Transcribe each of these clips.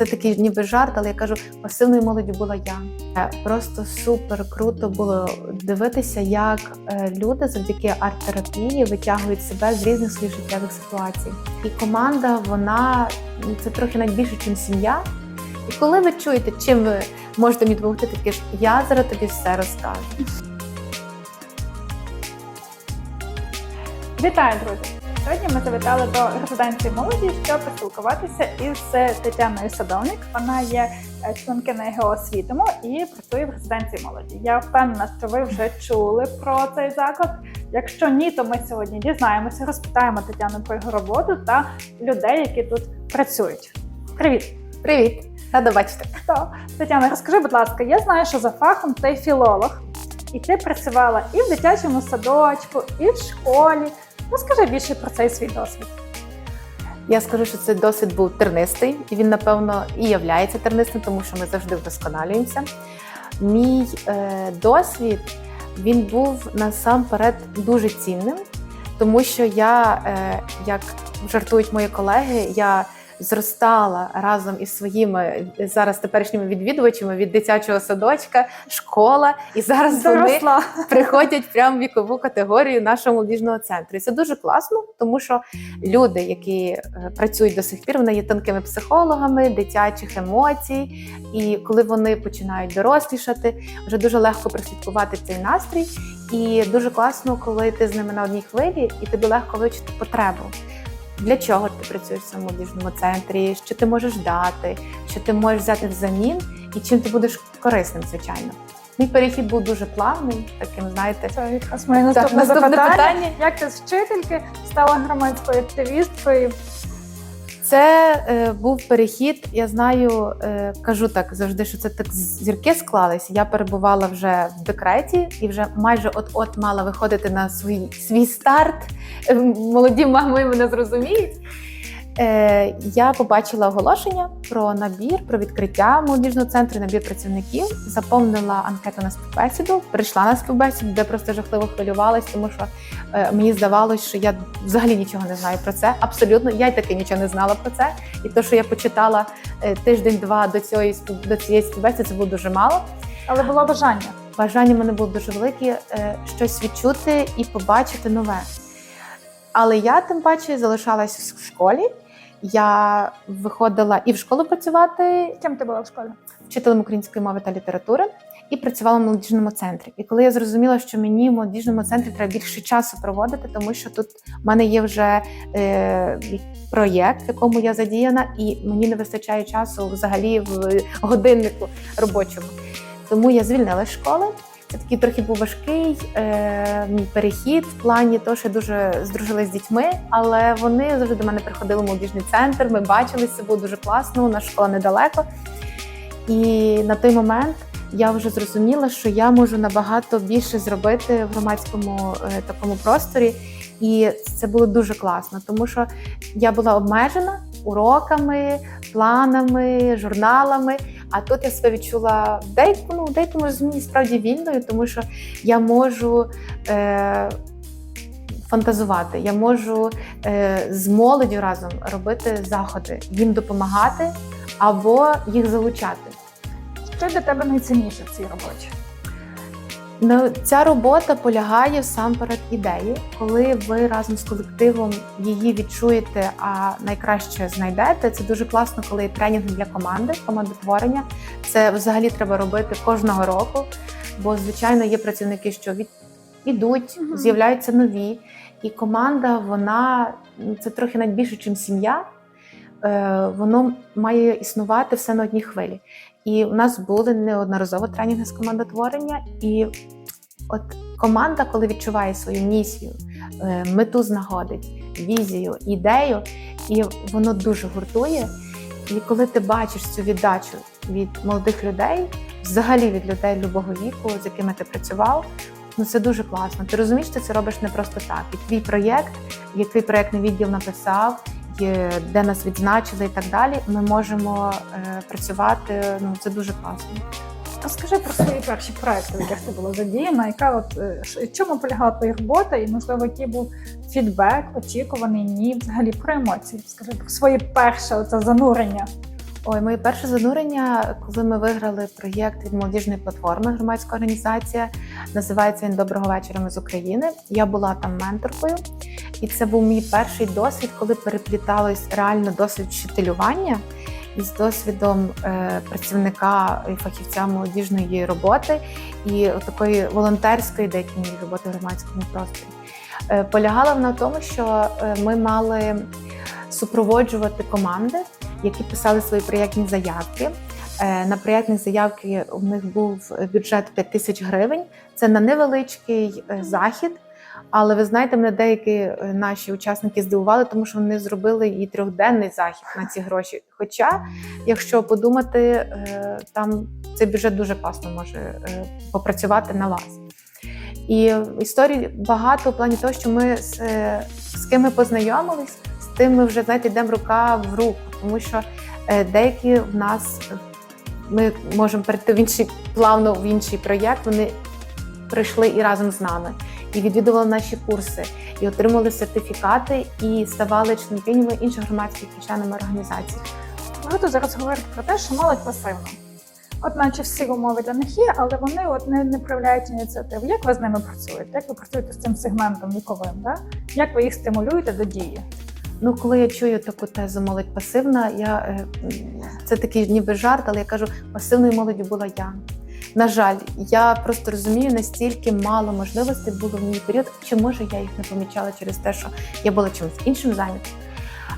це такий ніби жарт, але я кажу, пасивною молоді була я. Е, Просто супер круто було дивитися, як е, люди завдяки арт-терапії витягують себе з різних своїх життєвих ситуацій. І команда, вона ну, це трохи навіть більше, ніж сім'я. І коли ви чуєте, чим ви можете мені допомогти, ти ж я зараз тобі все розкажу. Вітаю, друзі! Сьогодні ми завітали до резиденції молоді, щоб поспілкуватися із Тетяною Садовник. Вона є е, членкиною геосвітому і працює в резиденції молоді. Я впевнена, що ви вже чули про цей заклад. Якщо ні, то ми сьогодні дізнаємося, розпитаємо Тетяну про його роботу та людей, які тут працюють. Привіт! Привіт, рада бачити. То, Тетяна, розкажи, будь ласка, я знаю, що за фахом ти філолог, і ти працювала і в дитячому садочку, і в школі. Розкажи більше про цей свій досвід. Я скажу, що цей досвід був тернистий, і він, напевно, і являється тернистим, тому що ми завжди вдосконалюємося. Мій е, досвід він був насамперед дуже цінним, тому що я, е, як жартують мої колеги, я зростала разом із своїми зараз теперішніми відвідувачами від дитячого садочка, школа, і зараз вони приходять прямо в вікову категорію нашого молодіжного центру. І це дуже класно, тому що люди, які е, працюють до сих пір, вони є тонкими психологами дитячих емоцій. І коли вони починають дорослішати, вже дуже легко прослідкувати цей настрій. І дуже класно, коли ти з ними на одній хвилі, і тобі легко вивчити потребу. Для чого ти працюєш в цьому молодіжному центрі, що ти можеш дати, що ти можеш взяти взамін, і чим ти будеш корисним, звичайно. Мій перехід був дуже плавний, таким, знаєте, Це якраз моє Так, наступне, запитання. запитання. Як ти з вчительки стала громадською активісткою? Це е, був перехід. Я знаю, е, кажу так завжди, що це так зірки склались. Я перебувала вже в декреті і вже майже от-от мала виходити на свій, свій старт. Е, Молоді мами мене зрозуміють. Е, я побачила оголошення про набір, про відкриття молодіжного центру, набір працівників, заповнила анкету на співбесіду, прийшла на співбесіду, де просто жахливо хвилювалась, тому що е, мені здавалось, що я взагалі нічого не знаю про це. Абсолютно, я й таки нічого не знала про це. І те, що я почитала е, тиждень-два до цієї до цієї співбесіди, це було дуже мало. Але було бажання. Бажання в мене було дуже велике е, щось відчути і побачити нове. Але я тим паче залишалась в школі. Я виходила і в школу працювати Ким ти була в школі? вчителем української мови та літератури і працювала в молодіжному центрі. І коли я зрозуміла, що мені в молодіжному центрі треба більше часу проводити, тому що тут в мене є вже е, проєкт, в якому я задіяна, і мені не вистачає часу взагалі в годиннику робочому. Тому я звільнилась з школи. Це такий трохи був важкий е, перехід в плані того, що я дуже здружилась з дітьми, але вони завжди до мене приходили в молодіжний центр. Ми бачилися, було дуже класно. Наша школа недалеко. І на той момент я вже зрозуміла, що я можу набагато більше зробити в громадському е, такому просторі. І це було дуже класно, тому що я була обмежена уроками, планами, журналами. А тут я себе відчула в деякому, в деякому розумінні справді вільною, тому що я можу е, фантазувати, я можу е, з молоддю разом робити заходи, їм допомагати або їх залучати. Що для тебе найцінніше в цій роботі? Ну, ця робота полягає сам перед ідеї, коли ви разом з колективом її відчуєте, а найкраще знайдете. Це дуже класно, коли є тренінг для команди, командотворення. Це взагалі треба робити кожного року, бо звичайно є працівники, що від ідуть, Мгм. з'являються нові, і команда вона ну, це трохи навіть більше, ніж сім'я. Е, Воно має існувати все на одній хвилі. І у нас були неодноразово тренінги з командотворення. І от команда, коли відчуває свою місію, е, мету знаходить, візію, ідею, і воно дуже гуртує. І коли ти бачиш цю віддачу від молодих людей, взагалі від людей любого віку, з якими ти працював, ну це дуже класно. Ти розумієш, ти це робиш не просто так. І твій проєкт, який проєктний відділ написав, де нас відзначили і так далі, ми можемо е, працювати. Ну це дуже класно. Розкажи про свої перші проекти, в яких ти була задіяна, яка от е, чому полягала твоя робота, і можливо, який був фідбек, очікуваний, ні, взагалі про емоції. Скажи про своє перше оце занурення. Ой, моє перше занурення, коли ми виграли проєкт від молодіжної платформи, громадська організація. Називається він Доброго вечора. Ми з України. Я була там менторкою, і це був мій перший досвід, коли перепліталось реально досвід вчителювання із досвідом е, працівника і фахівця молодіжної роботи і такої волонтерської деякої роботи в громадському просторі. Е, полягала вона в тому, що е, ми мали супроводжувати команди які писали свої проєктні заявки. На проєктні заявки у них був бюджет 5 тисяч гривень. Це на невеличкий захід. Але ви знаєте, мене деякі е, наші учасники здивували, тому що вони зробили і трьохденний захід на ці гроші. Хоча, якщо подумати, е, там цей бюджет дуже класно може е, попрацювати на вас. І історій багато в плані того, що ми з, з ким ми познайомились, з тим ми вже знаєте, йдемо рука в руку, тому що деякі в нас ми можемо перейти в інший плавно в інший проєкт. Вони прийшли і разом з нами, і відвідували наші курси, і отримали сертифікати, і ставали членкинями інших громадських і членами організацій. Багато зараз говорять про те, що молодь пасивна. От наче всі умови для них є, але вони от не, не проявляють ініціативу. Як ви з ними працюєте? Як ви працюєте з цим сегментом віковим? Да? Як ви їх стимулюєте до дії? Ну, коли я чую таку тезу молодь пасивна, я е, це такий ніби жарт, але я кажу, пасивною молоддю була я. На жаль, я просто розумію, настільки мало можливостей було в мій період, чи може я їх не помічала через те, що я була чимось іншим зайнята.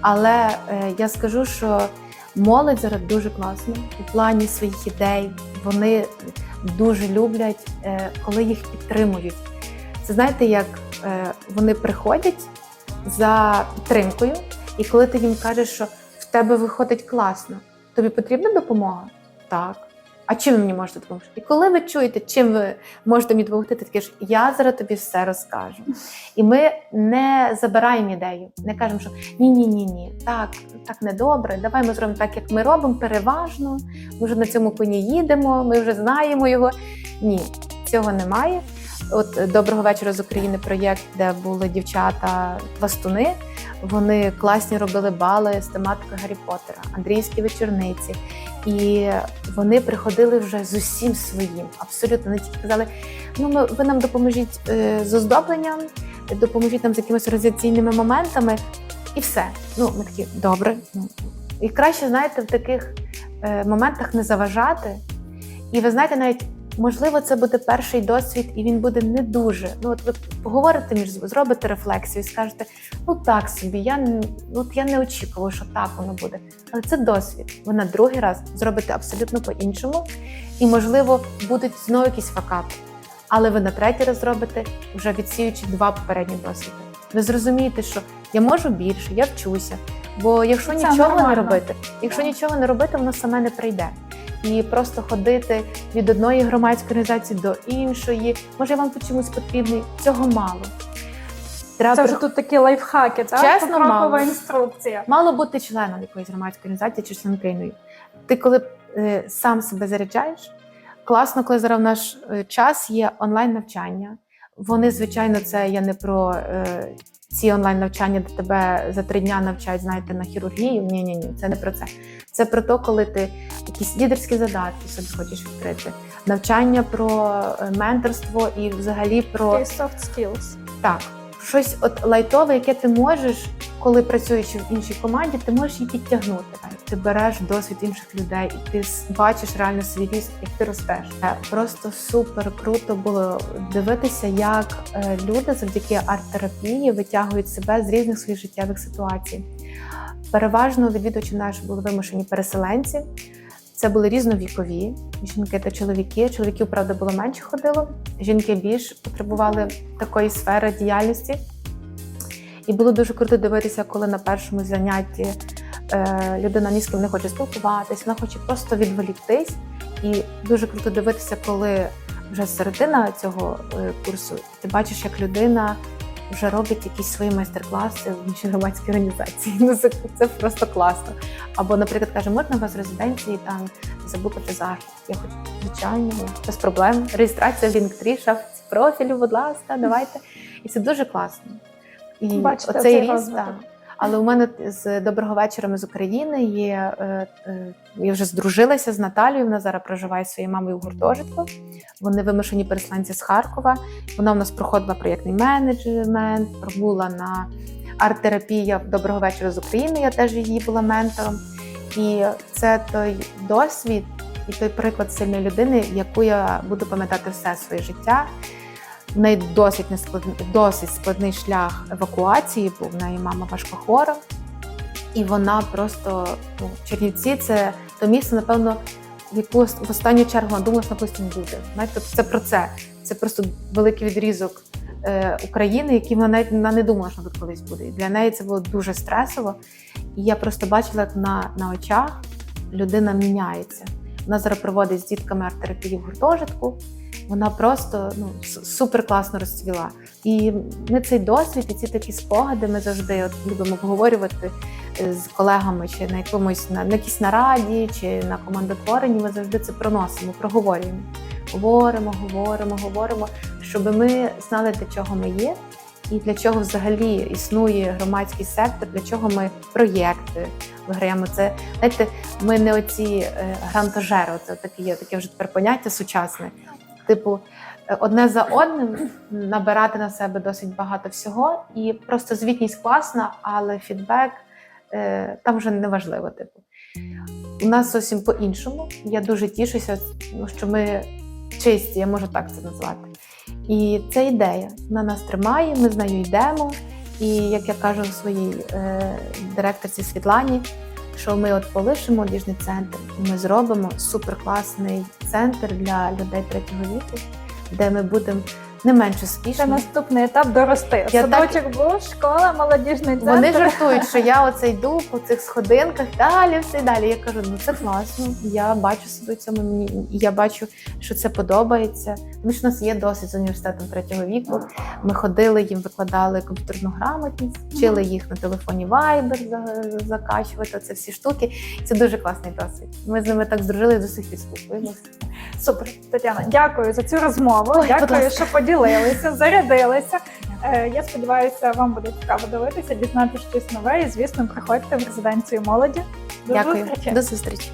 Але е, я скажу, що молодь зараз дуже класна у плані своїх ідей. Вони дуже люблять, е, коли їх підтримують. Це знаєте, як е, вони приходять за підтримкою, і коли ти їм кажеш, що в тебе виходить класно, тобі потрібна допомога? Так. А чим ви мені можете допомогти? І коли ви чуєте, чим ви можете мені допомогти, ти кажеш, я зараз тобі все розкажу. І ми не забираємо ідею, не кажемо, що ні, ні, ні, так, так не добре. Давай ми зробимо так, як ми робимо, переважно. Ми вже на цьому коні їдемо, ми вже знаємо його. Ні, цього немає. От доброго вечора з України проєкт, де були дівчата пластуни. Вони класні робили бали з тематикою Гаррі Поттера, Андрійські вечорниці. І вони приходили вже з усім своїм. Абсолютно не тільки казали: ну ми ви нам допоможіть е, з оздобленням, допоможіть нам з якимись організаційними моментами, і все. Ну, ми такі добре. Ну і краще, знаєте, в таких е, моментах не заважати. І ви знаєте, навіть можливо, це буде перший досвід, і він буде не дуже. Ну, от ви поговорите між зробите рефлексію і скажете, ну так собі, я ну, от я не очікувала, що так воно буде. Але це досвід. Ви на другий раз зробите абсолютно по-іншому, і, можливо, будуть знову якісь факапи. Але ви на третій раз зробите, вже відсіючи два попередні досвіди. Ви зрозумієте, що я можу більше, я вчуся. Бо якщо Це нічого не робити, якщо Так. нічого не робити, воно саме не прийде. І просто ходити від одної громадської організації до іншої, може я вам по чомусь потрібний, цього мало. Треба Це вже тут такі лайфхаки, так? Чесно, мало. інструкція. Мало бути членом якоїсь громадської організації чи членкиною. Ти коли е, сам себе заряджаєш, класно, коли зараз в наш е, час є онлайн навчання. Вони, звичайно, це я не про е, ці онлайн навчання, де тебе за три дня навчають, знаєте, на хірургію. Ні, ні, ні, це не про це. Це про те, коли ти якісь лідерські задатки собі хочеш відкрити, навчання про е, менторство і взагалі про soft skills. так, щось от лайтове, яке ти можеш, коли працюючи в іншій команді, ти можеш її підтягнути. Ти береш досвід інших людей, і ти бачиш реально свій ріст, як ти ростеш. Е, Просто супер круто було дивитися, як е, люди завдяки арт-терапії витягують себе з різних своїх життєвих ситуацій. Переважно відвідувачі наші були вимушені переселенці. Це були різновікові жінки та чоловіки. Чоловіків, правда, було менше ходило. Жінки більш потребували такої сфери діяльності. І було дуже круто дивитися, коли на першому занятті е, людина ні з ким не хоче спілкуватись, вона хоче просто відволіктись. І дуже круто дивитися, коли вже середина цього е, курсу, ти бачиш, як людина вже робить якісь свої майстер-класи в іншій громадській організації. Ну це, це просто класно. Або, наприклад, каже, можна у вас резиденції там забукати захід. Я хочу, звичайно, без проблем. Реєстрація в Linktree, шафці профілю, будь ласка, давайте. І це дуже класно. І Бачите, оцей цей ріст, так. Але у мене з доброго вечора ми з України є. е, е, Я вже здружилася з Наталією. Вона зараз проживає своєю мамою в гуртожитку. Вони вимушені переселенці з Харкова. Вона у нас проходила проєктний менеджмент, пробула на арт-терапія доброго вечора з України. Я теж її була ментором. І це той досвід і той приклад сильної людини, яку я буду пам'ятати все своє життя. В неї досить нескладний, досить складний шлях евакуації, був в неї мама важко важкохвора. І вона просто ну, Чернівці це то місце, напевно, в яку в останню чергу вона думала, що вона колись буде. Знаєте, тобто це про це. Це просто великий відрізок е, України, який вона навіть вона не думала, що тут колись буде. І для неї це було дуже стресово. І я просто бачила, як на, на очах людина міняється. Вона зараз проводить з дітками арт-терапію в гуртожитку. Вона просто ну, супер класно розцвіла. І ми цей досвід і ці такі спогади ми завжди от любимо обговорювати е, з колегами, чи на якомусь на, на якійсь нараді, чи на командотворенні. Ми завжди це проносимо, проговорюємо. Говоримо, говоримо, говоримо, щоб ми знали, для чого ми є, і для чого взагалі існує громадський сектор, для чого ми проєкти виграємо. Це знаєте, ми не оці е, грантожери, це таке є таке вже тепер поняття сучасне. Типу, е, одне за одним набирати на себе досить багато всього, і просто звітність класна, але фідбек е, там вже не важливо. Типу, у нас зовсім по-іншому. Я дуже тішуся, ну, що ми чисті, я можу так це назвати. І це ідея. Вона нас тримає, ми з нею йдемо. І як я кажу своїй е, директорці Світлані, що ми от полишимо молодіжний центр, ми зробимо суперкласний центр для людей третього віку, де ми будемо не менш Це наступний етап дорости. Я Садочок був, школа, молодіжний центр. Вони жартують, що я оце йду по цих сходинках, далі все і далі. Я кажу, ну це класно. Я бачу себе в цьому мені, я бачу, що це подобається. Тому що в нас є досвід з університетом третього віку. Ми ходили, їм викладали комп'ютерну грамотність, вчили їх на телефоні Viber закачувати це всі штуки. Це дуже класний досвід. Ми з ними так здружилися до сих пір спілкуємося. Супер, Тетяна, дякую за цю розмову. Ой, дякую, що поділилися, зарядилися. Е, Я сподіваюся, вам буде цікаво дивитися, дізнатися щось нове. І звісно, приходьте в резиденцію молоді. До Дякую, зустрічі. до зустрічі.